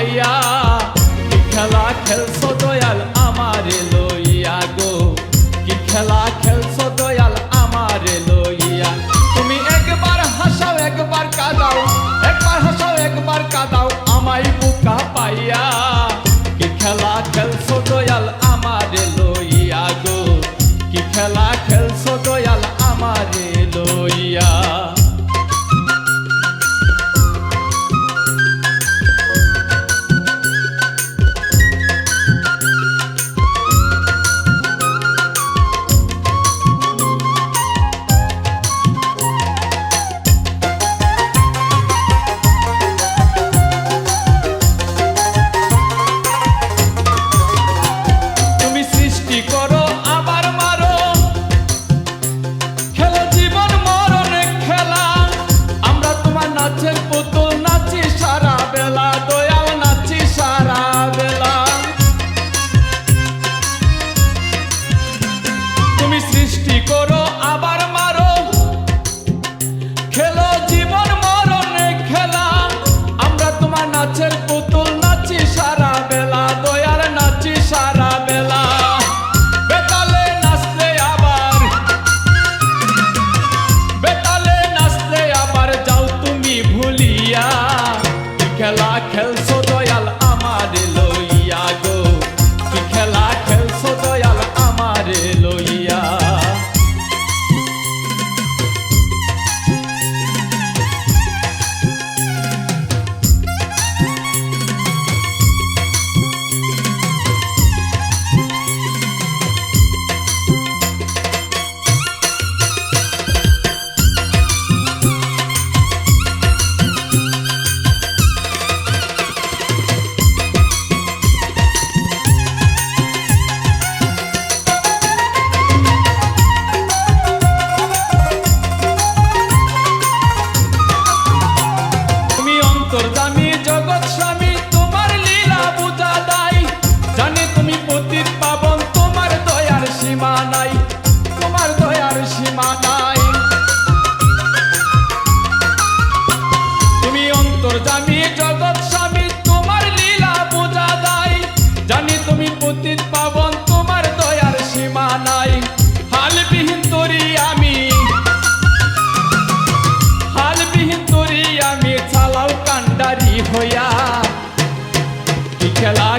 ভাইয়া, কি খেলা খেলছো দয়াল আমার লইয়া গো? কি খেলা খেলছো দয়াল আমার লইয়া? তুমি একবার হাসাও, একবার কাঁদাও, একবার হাসাও, একবার কাঁদাও আমাই বুকা পাইয়া। কি খেলা খেলছো দয়াল আমার লইয়া গো? কি খেলা খেলছো দয়াল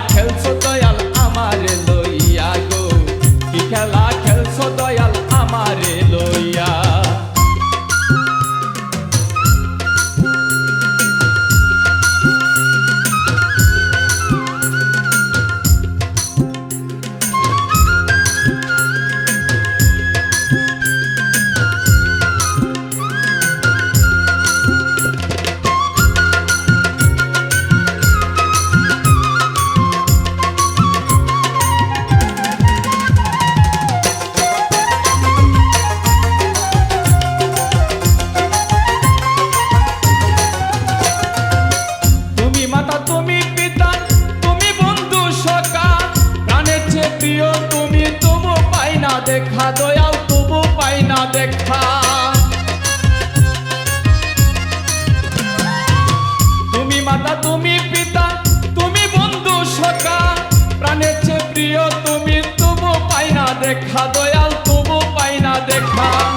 খেলছো দয়াল আমার লইয়া না দেখা দয়াও তবু পাই না দেখা। তুমি মাতা, তুমি পিতা, তুমি বন্ধু সখা। প্রাণের চেয়ে প্রিয় তুমি, তবু পাই না দেখা। দয়াল, তবু পাই না দেখা।